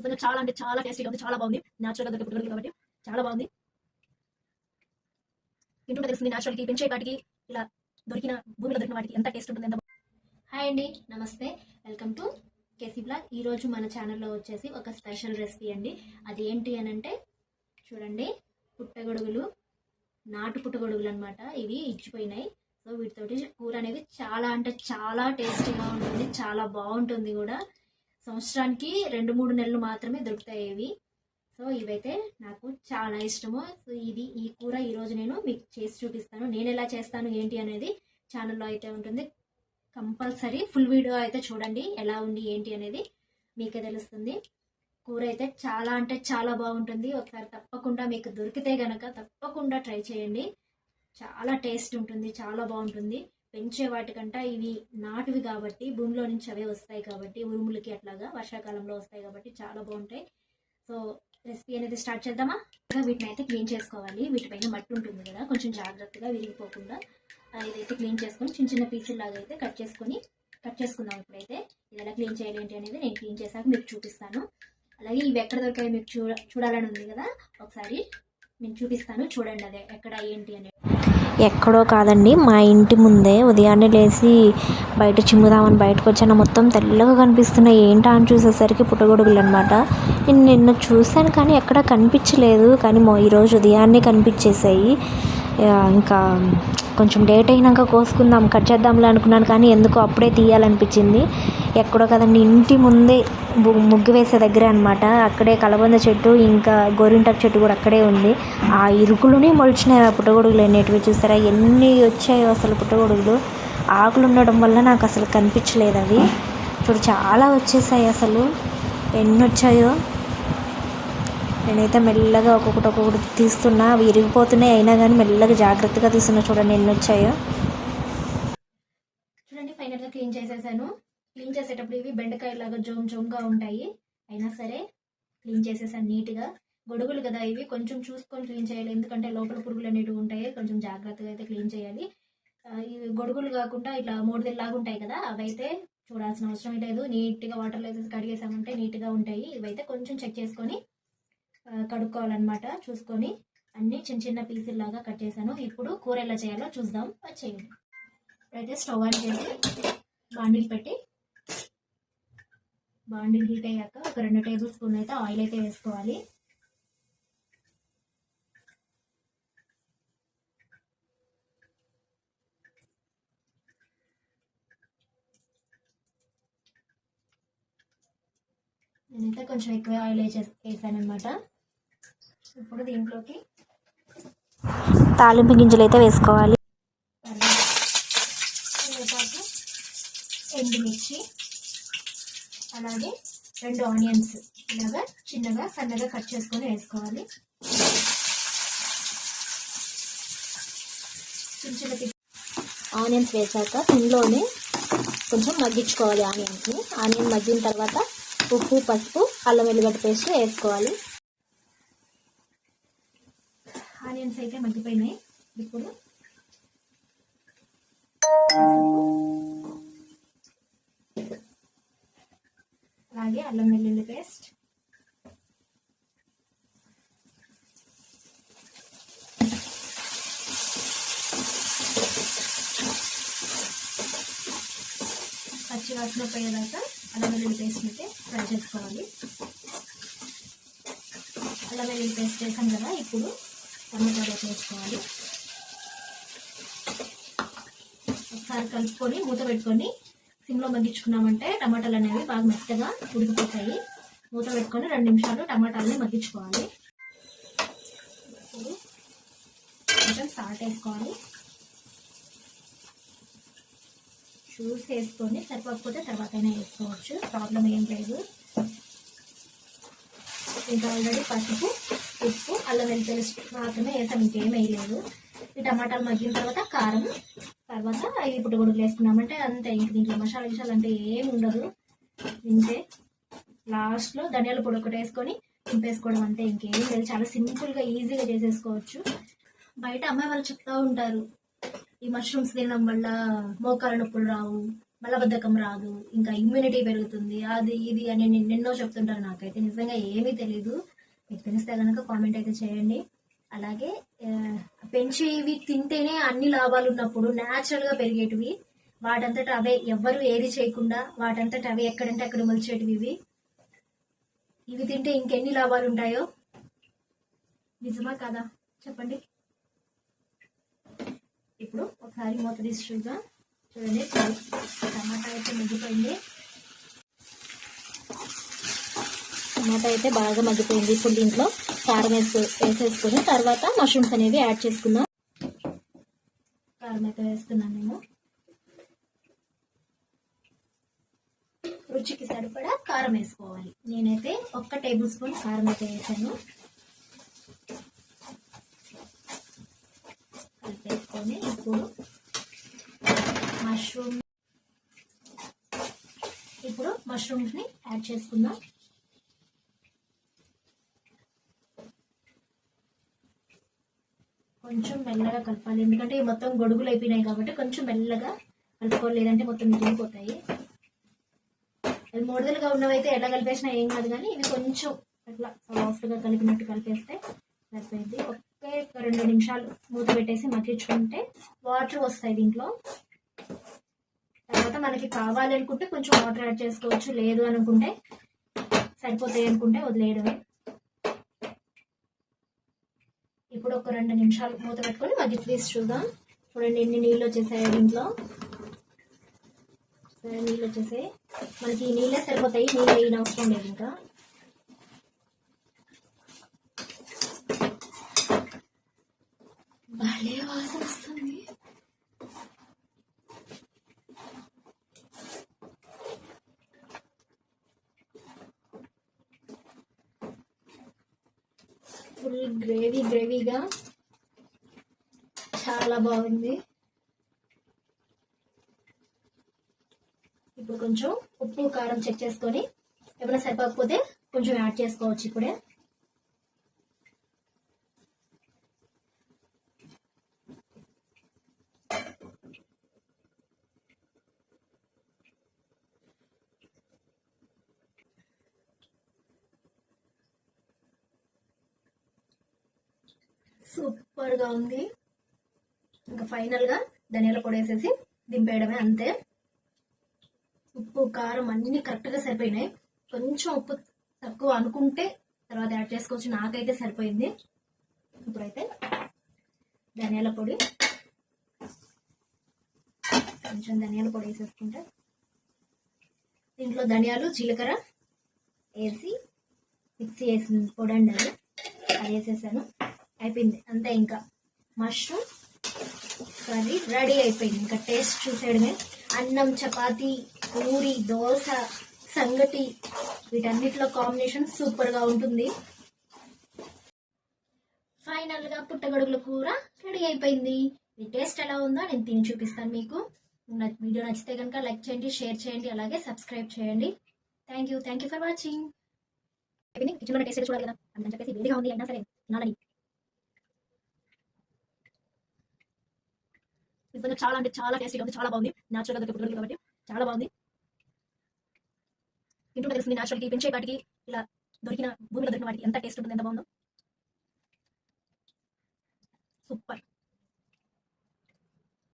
నిజంగా చాలా అంటే చాలా టేస్టీగా ఉంది చాలా బాగుంది. న్యాచురల్గా దొరికే కాబట్టి చాలా బాగుంది. తింటుంటే తెలుస్తుంది న్యాచురల్కి పెంచే వాటికి ఇలా దొరికిన భూమిలో దొరికిన వాటికి ఎంత టేస్ట్ ఉంటుంది ఎంత హాయ్ అండి నమస్తే. వెల్కమ్ టు కేసీ బ్లాగ్ ఈరోజు మన ఛానల్లో వచ్చేసి ఒక స్పెషల్ రెసిపీ అండి. అది ఏంటి అని అంటే చూడండి. పుట్టగొడుగులు నాటు పుట్టగొడుగులు అనమాట ఇవి ఇచ్చిపోయినాయి. సో వీటితోటి కూర అనేది చాలా అంటే చాలా టేస్టీగా ఉంటుంది చాలా బాగుంటుంది కూడా. సంవత్సరానికి రెండు మూడు నెలలు మాత్రమే దొరుకుతాయి ఇవి. సో ఇవైతే నాకు చాలా ఇష్టము. సో ఇది ఈ కూర ఈరోజు నేను మీకు చేసి చూపిస్తాను. నేను ఎలా చేస్తాను ఏంటి అనేది ఛానల్లో అయితే ఉంటుంది. కంపల్సరీ ఫుల్ వీడియో అయితే చూడండి ఎలా ఉంది ఏంటి అనేది మీకే తెలుస్తుంది. కూర అయితే చాలా అంటే చాలా బాగుంటుంది. ఒకసారి తప్పకుండా మీకు దొరికితే గనక తప్పకుండా ట్రై చేయండి. చాలా టేస్ట్ ఉంటుంది చాలా బాగుంటుంది. పెంచే వాటికంట ఇవి నాటువి కాబట్టి భూమిలో నుంచి అవే వస్తాయి కాబట్టి ఉరుములకి అట్లాగా వర్షాకాలంలో వస్తాయి కాబట్టి చాలా బాగుంటాయి. సో రెసిపీ అనేది స్టార్ట్ చేద్దామా? వీటిని అయితే క్లీన్ చేసుకోవాలి. వీటిపైన మట్టి ఉంటుంది కదా కొంచెం జాగ్రత్తగా విరిగిపోకుండా ఇదైతే క్లీన్ చేసుకొని చిన్న చిన్న పీసులు లాగా అయితే కట్ చేసుకొని కట్ చేసుకుందాం ఇప్పుడైతే. ఇది ఎలా క్లీన్ చేయాలి ఏంటి అనేది నేను క్లీన్ చేశాక మీకు చూపిస్తాను. అలాగే ఇవి ఎక్కడ దొరికాయి మీకు చూడ చూడాలని ఉంది కదా ఒకసారి నేను చూపిస్తాను. చూడండి అదే ఎక్కడ ఏంటి అనేది. ఎక్కడో కాదండి. మా ఇంటి ముందే ఉదయాన్నే లేచి బయట చిమ్ముదామని బయటకు వచ్చాను. మొత్తం తెల్లగా కనిపిస్తున్నాయి ఏంటా అని చూసేసరికి పుట్టగొడుగులు అనమాట నేను నిన్న చూశాను కానీ ఎక్కడ కనిపించలేదు. కానీ ఈరోజు ఉదయాన్నే కనిపించేసాయి ఇంకా కొంచెం లేట్ అయినాక కోసుకుందాం కట్ చేద్దాంలే అనుకున్నాను కానీ ఎందుకో అప్పుడే తీయాలనిపించింది. ఎక్కడో కదండి ఇంటి ముందే ముగ్గు వేసే దగ్గర అనమాట అక్కడే కలబంద చెట్టు ఇంకా గోరింటాకు చెట్టు కూడా అక్కడే ఉంది. ఆ ఇరుకులోనే మొలిచినాయి ఆ పుట్టగొడుగులు అనేటివి చూసారా? ఎన్ని వచ్చాయో అసలు పుట్టగొడుగులు. ఆకులు ఉండడం వల్ల నాకు అసలు కనిపించలేదు అవి. ఇప్పుడు చాలా వచ్చేసాయి అసలు. ఎన్ని వచ్చాయో. నేనైతే మెల్లగా ఒక్కొక్కటి ఒక్కొక్కటి తీస్తున్నా. అవి ఇరిగిపోతున్నాయి. అయినా కానీ మెల్లగా జాగ్రత్తగా తీస్తున్నా. చూడండి ఎన్ని వచ్చాయో. చూడండి ఫైనల్గా క్లీన్ చేసేసాను. క్లీన్ చేసేటప్పుడు ఇవి బెండకాయ లాగా జోమ్ జోమ్గా ఉంటాయి. అయినా సరే క్లీన్ చేసేసాను నీట్గా గొడుగులు కదా ఇవి. కొంచెం చూసుకొని క్లీన్ చేయాలి. ఎందుకంటే లోపల పురుగులు అనేవి ఉంటాయి. కొంచెం జాగ్రత్తగా అయితే క్లీన్ చేయాలి. ఇవి గొడుగులు కాకుండా ఇట్లా మూడుదిల్లాగా ఉంటాయి కదా అవైతే చూడాల్సిన అవసరం లేదు. నీట్గా వాటర్ వాటర్లో వేసేసి కడిగేసామంటే నీట్గా ఉంటాయి. ఇవైతే కొంచెం చెక్ చేసుకొని కడుక్కోవాలన్నమాట చూసుకొని అన్ని చిన్న చిన్న పీసులు లాగా కట్ చేశాను ఇప్పుడు కూర ఎలా చేయాలో చూద్దాం. వచ్చేయండి. ఇప్పుడైతే స్టవ్ ఆన్ చేసి బాండిల్ పెట్టి బాండిల్ హీట్ అయ్యాక ఒక రెండు టేబుల్ స్పూన్ అయితే ఆయిల్ అయితే వేసుకోవాలి. నేనైతే కొంచెం ఎక్కువ ఆయిల్ వేసే వేసాను అనమాట ఇప్పుడు దీంట్లోకి తాలింపు గింజలు అయితే వేసుకోవాలి. కరివేపాకు ఎండుమిర్చి అలాగే రెండు ఆనియన్స్ ఇలాగా చిన్నగా సన్నగా కట్ చేసుకొని వేసుకోవాలి. చిన్న ఆనియన్స్ వేసాక సిమ్లోనే కొంచెం మగ్గించుకోవాలి ఆనియన్స్ని. ఆనియన్ మగ్గిన తర్వాత ఉప్పు పసుపు అల్లం వెల్లిగడ్డ పేస్ట్ వేసుకోవాలి. ఆనియన్స్ అయితే మగ్గిపోయినాయి. ఇప్పుడు అలాగే అల్లం వెల్లుల్లి పేస్ట్. పచ్చి వాసన పోయేదాకా అల్లం వెల్లుల్లి పేస్ట్ అయితే ఫ్రై చేసుకోవాలి. అల్లం వెల్లుల్లి పేస్ట్ వేసాం కదా ఇప్పుడు టమాటాలు వేసుకోవాలి. ఒకసారి కలుపుకొని మూత పెట్టుకొని సిమ్లో మగ్గించుకున్నామంటే టమాటాలు అనేవి బాగా మెత్తగా ఉడికిపోతాయి. మూత పెట్టుకొని రెండు నిమిషాలు టమాటాలని మగ్గించుకోవాలి. కొంచెం సాల్ట్ వేసుకోవాలి. చూసి వేసుకొని సరిపోకపోతే తర్వాత అయినా వేసుకోవచ్చు. ప్రాబ్లం ఏం లేదు. ఇంకా ఆల్రెడీ పసుపు ఉప్పు అల్లం వెల్లుల్లి మాత్రమే వేసాం. ఇంకేం వేయలేదు. ఈ టమాటాలు మగ్గిన తర్వాత కారం తర్వాత ఈ పుట్టగొడుగులు వేసుకున్నామంటే అంతే. ఇంక దీంట్లో మసాలా విషయాలు అంటే ఏమి ఉండదు. ఇంతే. లాస్ట్లో ధనియాల పొడి ఒకటి వేసుకొని దింపేసుకోవడం అంతే. ఇంకేం లేదు. చాలా సింపుల్గా ఈజీగా చేసేసుకోవచ్చు. బయట అమ్మాయి వాళ్ళు చెప్తూ ఉంటారు. ఈ మష్రూమ్స్ తినడం వల్ల మోకాల నొప్పులు రావు మలబద్ధకం రాదు ఇంకా ఇమ్యూనిటీ పెరుగుతుంది. అది ఇది అని నేను ఎన్నో చెప్తుంటాను నాకైతే. నిజంగా ఏమీ తెలీదు. మీకు తెలిస్తే కనుక కామెంట్ అయితే చేయండి. అలాగే పెంచేవి తింటేనే అన్ని లాభాలు ఉన్నప్పుడు natural గా పెరిగేటివి వాటంతట అవే ఎవ్వరు ఏది చేయకుండా వాటంతట అవే ఎక్కడంటే అక్కడ మొలిచేటివి ఇవి. ఇవి తింటే ఇంకెన్ని లాభాలు ఉంటాయో? నిజమా కదా? చెప్పండి. ఇప్పుడు ఒకసారి మూత తీసి చూద్దాం చూడండి టమాటా అయితే మగ్గిపోయింది. టమాటా అయితే బాగా మగ్గిపోయింది ఇప్పుడు దీంట్లో. కారం వేసు వేసేసుకొని తర్వాత మష్రూమ్స్ అనేవి యాడ్ చేసుకుందాం. కారం అయితే వేస్తున్నాను నేను. రుచికి సరిపడా కారం వేసుకోవాలి. నేనైతే ఒక్క టేబుల్ స్పూన్ కారం అయితే వేసాను. వేసుకొని ఇప్పుడు మష్రూమ్ ఇప్పుడు మష్రూమ్స్ని యాడ్ చేసుకుందాం. కొంచెం మెల్లగా కలపాలి. ఎందుకంటే మొత్తం గొడుగులు అయిపోయినాయి కాబట్టి కొంచెం మెల్లగా కలుపుకోవాలి. లేదంటే మొత్తం మిగిలిపోతాయి అవి మోడలుగా ఉన్నవైతే ఎలా కలిపేసినా ఏం కాదు కానీ ఇవి కొంచెం అట్లా సాఫ్ట్గా కలిపినట్టు కలిపేస్తే సరిపోయింది. ఒకే ఒక రెండు నిమిషాలు మూత పెట్టేసి మగ్గించుకుంటే వాటర్ వస్తాయి దీంట్లో. తర్వాత మనకి కావాలి అనుకుంటే కొంచెం వాటర్ యాడ్ చేసుకోవచ్చు. లేదు అనుకుంటే సరిపోతాయి అనుకుంటే వదిలేయడమే. ఇప్పుడు ఒక రెండు నిమిషాలు మూత పెట్టుకొని మగ్గి తీసి చూద్దాం. చూడండి ఎన్ని నీళ్ళు వచ్చేసాయి దీంట్లో. నీళ్ళు వచ్చేసాయి. మనకి ఈ నీళ్ళే సరిపోతాయి. నీళ్ళు వేయని అవసరం లేదు ఇంకా. భలే వాసన వస్తుంది ఫుల్ గ్రేవీ గ్రేవీగా చాలా బాగుంది. ఇప్పుడు కొంచెం ఉప్పు కారం చెక్ చేసుకొని ఎప్పుడైనా సరిపోకపోతే కొంచెం యాడ్ చేసుకోవచ్చు ఇప్పుడే. సూపర్గా ఉంది. ఇంకా ఫైనల్గా ధనియాల పొడి వేసేసి దింపేయడమే అంతే. ఉప్పు కారం అన్ని కరెక్ట్గా సరిపోయినాయి. కొంచెం ఉప్పు తక్కువ అనుకుంటే తర్వాత యాడ్ చేసుకోవచ్చు. నాకైతే సరిపోయింది. ఇప్పుడైతే ధనియాల పొడి. కొంచెం ధనియాల పొడి వేసేసుకుంటే దీంట్లో ధనియాలు జీలకర్ర వేసి మిక్సీ వేసి పొడి అండి అది వేసేసాను. అయిపోయింది. అంతే ఇంకా. మష్రూమ్ కర్రీ రెడీ అయిపోయింది. ఇంకా టేస్ట్ చూసేయడమే. అన్నం చపాతి పూరి దోశ సంగటి వీటన్నిటిలో కాంబినేషన్ సూపర్గా ఉంటుంది. ఫైనల్గా పుట్టగొడుగుల కూర రెడీ అయిపోయింది. ఈ టేస్ట్ ఎలా ఉందో నేను తిని చూపిస్తాను మీకు. వీడియో నచ్చితే కనుక లైక్ చేయండి షేర్ చేయండి అలాగే సబ్స్క్రైబ్ చేయండి. Thank you. Thank you for watching. కిచెన్లో టేస్ట్ చూడాలి కదా. అని చెప్పేసి వేడిగా ఉంది అయినా సరే తినాలని. నిజంగా చాలా అంటే చాలా టేస్టీగా ఉంది. చాలా బాగుంది. న్యాచురల్గా దొరికే కాబట్టి చాలా బాగుంది. తింటుంటే తెలిసింది న్యాచురల్కి పెంచే వాటికి ఇలా దొరికిన భూమిలో దొరికిన వాటికి ఎంత టేస్ట్ ఉంటుంది ఎంత బాగుందో. సూపర్